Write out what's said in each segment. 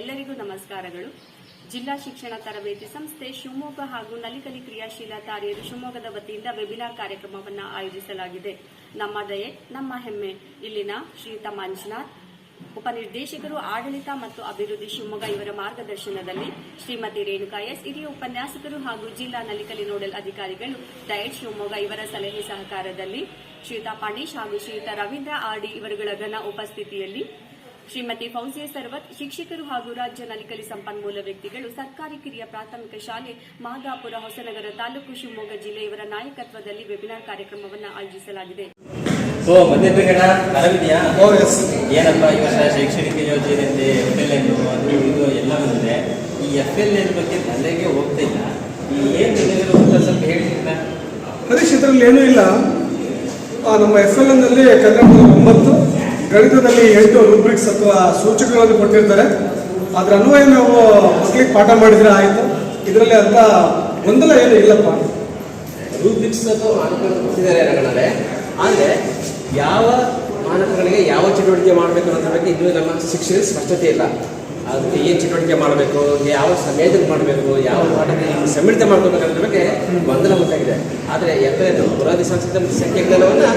ಎಲ್ಲರಿಗೂ ನಮಸ್ಕಾರಗಳು. ಜಿಲ್ಲಾ ಶಿಕ್ಷಣ ತರಬೇತಿ ಸಂಸ್ಥೆ ಶಿವಮೊಗ್ಗ ಹಾಗೂ ನಲಿಕಲಿ ಕ್ರಿಯಾಶೀಲ ತಾರೆಯರು ಶಿವಮೊಗ್ಗದ ವತಿಯಿಂದ ವೆಬಿನಾರ್ ಕಾರ್ಯಕ್ರಮವನ್ನು ಆಯೋಜಿಸಲಾಗಿದೆ. ನಮ್ಮ ದಯೆ, ನಮ್ಮ ಹೆಮ್ಮೆ. ಇಲ್ಲಿನ ಶ್ರೀಯುತ ಮಂಜುನಾಥ್ ಉಪನಿರ್ದೇಶಕರು, ಆಡಳಿತ ಮತ್ತು ಅಭಿವೃದ್ಧಿ ಶಿವಮೊಗ್ಗ ಇವರ ಮಾರ್ಗದರ್ಶನದಲ್ಲಿ ಶ್ರೀಮತಿ ರೇಣುಕಾ ಎಸ್, ಹಿರಿಯ ಉಪನ್ಯಾಸಕರು ಹಾಗೂ ಜಿಲ್ಲಾ ನಲಿಕಲಿ ನೋಡಲ್ ಅಧಿಕಾರಿಗಳು ಡಯಟ್ ಶಿವಮೊಗ್ಗ ಇವರ ಸಲಹೆ ಸಹಕಾರದಲ್ಲಿ ಶ್ರೀಯುತ ಪಾಂಡೀಶ್ ಹಾಗೂ ಶ್ರೀಯುತ ರವೀಂದ್ರ ಆರ್ಡಿ ಇವರುಗಳ ಘನ ಉಪಸ್ಥಿತಿಯಲ್ಲಿ ಶ್ರೀಮತಿ ಫೌಜಿಯಾ ಸರ್ವತ್ ಶಿಕ್ಷಕರು ಹಾಗೂ ರಾಜ್ಯ ನಲಿಕಲಿ ಸಂಪನ್ಮೂಲ ವ್ಯಕ್ತಿಗಳು ಸರ್ಕಾರಿ ಕಿರಿಯ ಪ್ರಾಥಮಿಕ ಶಾಲೆ ಮಾದಾಪುರ ಹೊಸನಗರ ತಾಲೂಕು ಶಿವಮೊಗ್ಗ ಜಿಲ್ಲೆಯವರ ನಾಯಕತ್ವದಲ್ಲಿ ವೆಬಿನಾರ್ ಕಾರ್ಯಕ್ರಮವನ್ನು ಆಯೋಜಿಸಲಾಗಿದೆ. ಓ ಎಸ್ ಏನಪ್ಪ ಶೈಕ್ಷಣಿಕ ಯೋಜನೆ ಇದೆ ಎಫ್ ಎಲ್ ಎನ್ ಅದು ಇದು ಎಲ್ಲ ಬಂದಿದೆ? ಈ ಎಫ್ ಎಲ್ ಎನ್ ಬಗ್ಗೆ ತಲೆಗೆ ಹೋಗ್ತಾ ಇಲ್ಲ. ಈ ಏನು ಸ್ವಲ್ಪ ಹೇಳ್ತೀರಾ? ಹರೀಶ್ ಇದರಲ್ಲಿ ಏನೂ ಇಲ್ಲ. ಆ, ನಮ್ಮ ಎಫ್ ಎಲ್ ಎನ್ನಲ್ಲಿ ಕನ್ನಡ ಒಂಬತ್ತು ಗಣಿತದಲ್ಲಿ ಎಂಟು ರೂಬ್ರಿಕ್ಸ್ ಅಥವಾ ಸೂಚಕಗಳನ್ನು ಕೊಟ್ಟಿರ್ತಾರೆ, ಅದರ ಅನ್ವಯ ನಾವು ಮಕ್ಕಳಿಗೆ ಪಾಠ ಮಾಡಿದ್ರೆ ಆಯಿತು. ಇದರಲ್ಲಿ ಅಂತ ಗೊಂದಲ ಏನು ಇಲ್ಲಪ್ಪ. ರೂಬ್ರಿಕ್ಸ್ ಅಥವಾ ಕೊಟ್ಟಿದ್ದಾರೆ ಆದರೆ ಯಾವ ಮಾನಕಗಳಿಗೆ ಯಾವ ಚಟುವಟಿಕೆ ಮಾಡಬೇಕು ಅನ್ನೋದ್ರ ಬಗ್ಗೆ ಇದು ನಮ್ಮ ಶಿಕ್ಷಕರಿಗೆ ಸ್ಪಷ್ಟತೆ ಇಲ್ಲ. ಅದಕ್ಕೆ ಏನು ಚಟುವಟಿಕೆ ಮಾಡಬೇಕು, ಯಾವ ಸಮಯದಲ್ಲಿ ಮಾಡಬೇಕು, ಯಾವ ಪಾಠಕ್ಕೆ ಸಮ್ಮಿಳಿತ ಮಾಡಬೇಕು ಅನ್ನೋದ್ರ ಬಗ್ಗೆ ಗೊಂದಲ ಉಂಟಾಗಿದೆ. ಆದರೆ ಎತ್ತರದ ಪುರಾದಿ ಸಂಸ್ಕೃತ ಸಂಖ್ಯಾಜ್ಞಾನವನ್ನು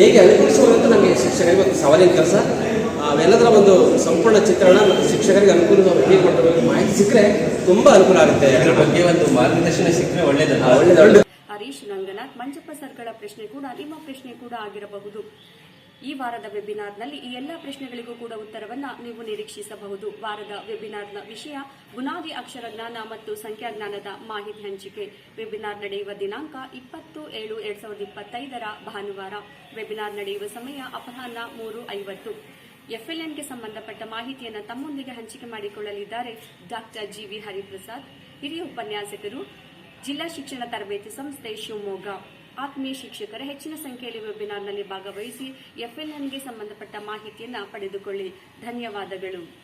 ಹೇಗೆ ಅನುಕೂಲಿಸುವಂತ ನಮಗೆ ಶಿಕ್ಷಕರಿಗೆ ಒಂದು ಸವಾಲಿನ ಕೆಲಸ. ಅವೆಲ್ಲದರ ಒಂದು ಸಂಪೂರ್ಣ ಚಿತ್ರಣ ಮತ್ತು ಶಿಕ್ಷಕರಿಗೆ ಅನುಕೂಲ ಹೇಗೆ ಮಾಹಿತಿ ಸಿಕ್ಕರೆ ತುಂಬಾ ಅನುಕೂಲ ಆಗುತ್ತೆ. ಅದರ ಬಗ್ಗೆ ಒಂದು ಮಾರ್ಗದರ್ಶನ ಸಿಕ್ಕರೆ ಒಳ್ಳೇದಲ್ಲ ಒಳ್ಳೆಯದು ಹರೀಶ್ ರಂಗನಾಥ್ ಮಂಜಪ್ಪ ಸರ್ಗಳ ಪ್ರಶ್ನೆ ಕೂಡ ನಿಮ್ಮ ಪ್ರಶ್ನೆ ಕೂಡ ಆಗಿರಬಹುದು. ಈ ವಾರದ ವೆಬಿನಾರ್ನಲ್ಲಿ ಈ ಎಲ್ಲ ಪ್ರಶ್ನೆಗಳಿಗೂ ಕೂಡ ಉತ್ತರವನ್ನ ನೀವು ನಿರೀಕ್ಷಿಸಬಹುದು. ವಾರದ ವೆಬಿನಾರ್ನ ವಿಷಯ ಬುನಾದಿ ಅಕ್ಷರ ಜ್ಞಾನ ಮತ್ತು ಸಂಖ್ಯಾಜ್ಞಾನದ ಮಾಹಿತಿ ಹಂಚಿಕೆ. ವೆಬಿನಾರ್ ನಡೆಯುವ ದಿನಾಂಕ ಇಪ್ಪತ್ತು ಏಳು ಎರಡ್ ಸಾವಿರದ ಇಪ್ಪತ್ತೈದರ ಭಾನುವಾರ. ವೆಬಿನಾರ್ ನಡೆಯುವ ಸಮಯ ಅಪರಾಹ್ನ ಮೂರು ಐವತ್ತು. ಎಫ್ಎಲ್ಎನ್ಗೆ ಸಂಬಂಧಪಟ್ಟ ಮಾಹಿತಿಯನ್ನು ತಮ್ಮೊಂದಿಗೆ ಹಂಚಿಕೆ ಮಾಡಿಕೊಳ್ಳಲಿದ್ದಾರೆ ಡಾಕ್ಟರ್ ಜಿ ವಿ ಹರಿಪ್ರಸಾದ್. ಹಿರಿಯ ಉಪನ್ಯಾಸಕರು ಜಿಲ್ಲಾ ಶಿಕ್ಷಣ ತರಬೇತಿ ಸಂಸ್ಥೆ ಶಿವಮೊಗ್ಗ. ಆತ್ಮೀಯ ಶಿಕ್ಷಕರ ಹೆಚ್ಚಿನ ಸಂಖ್ಯೆಯಲ್ಲಿ ವೆಬಿನಾರ್ನಲ್ಲಿ ಭಾಗವಹಿಸಿ ಎಫ್ಎಲ್ಎನ್ಗೆ ಸಂಬಂಧಪಟ್ಟ ಮಾಹಿತಿಯನ್ನು ಪಡೆದುಕೊಳ್ಳಿ. ಧನ್ಯವಾದಗಳು.